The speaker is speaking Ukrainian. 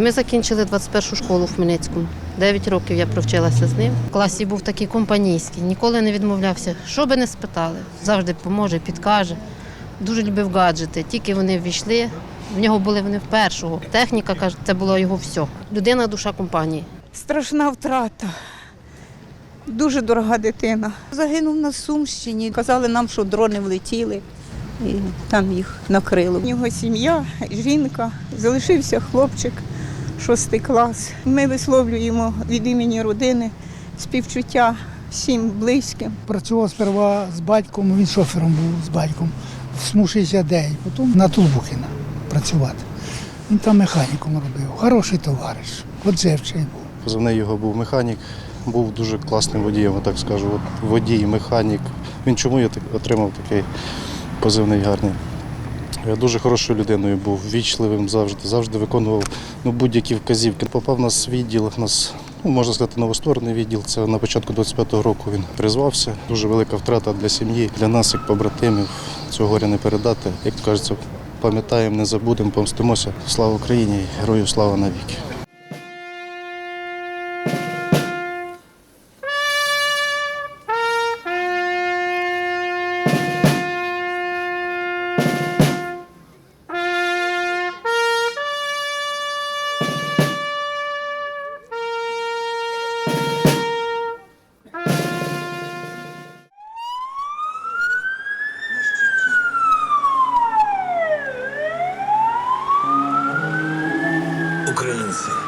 Ми закінчили 21 школу в Хмельницькому. 9 років я провчилася з ним. В класі був такий компанійський, ніколи не відмовлявся. Що би не спитали, завжди поможе, підкаже. Дуже любив гаджети. Тільки вони ввійшли. В нього були вони в першого. Техніка каже, це було його все. Людина душа компанії. Страшна втрата. Дуже дорога дитина. Загинув на Сумщині. Казали нам, що дрони влетіли і там їх накрило. У нього сім'я, жінка, залишився хлопчик, шостий клас. Ми висловлюємо від імені родини співчуття всім близьким. Працював сперва з батьком, він шофером був з батьком в СМУ-69, потім на Тулбухіна працювати. Він там механіком робив. Хороший товариш, отзивчий був. Позивний його був механік, був дуже класним водієм, так скажу. От водій, механік. Він чому я отримав такий позивний гарний? Я дуже хорошою людиною був, вічливим завжди, завжди виконував ну, будь-які вказівки. Попав на відділ, нас, ну, можна сказати, новостворений відділ. Це на початку 25-го року він призвався. Дуже велика втрата для сім'ї, для нас, як побратимів. Цього горя не передати. Як кажеться, пам'ятаємо, не забудемо, помстимося. Слава Україні, герою слава навіки. Ukrayin'sin.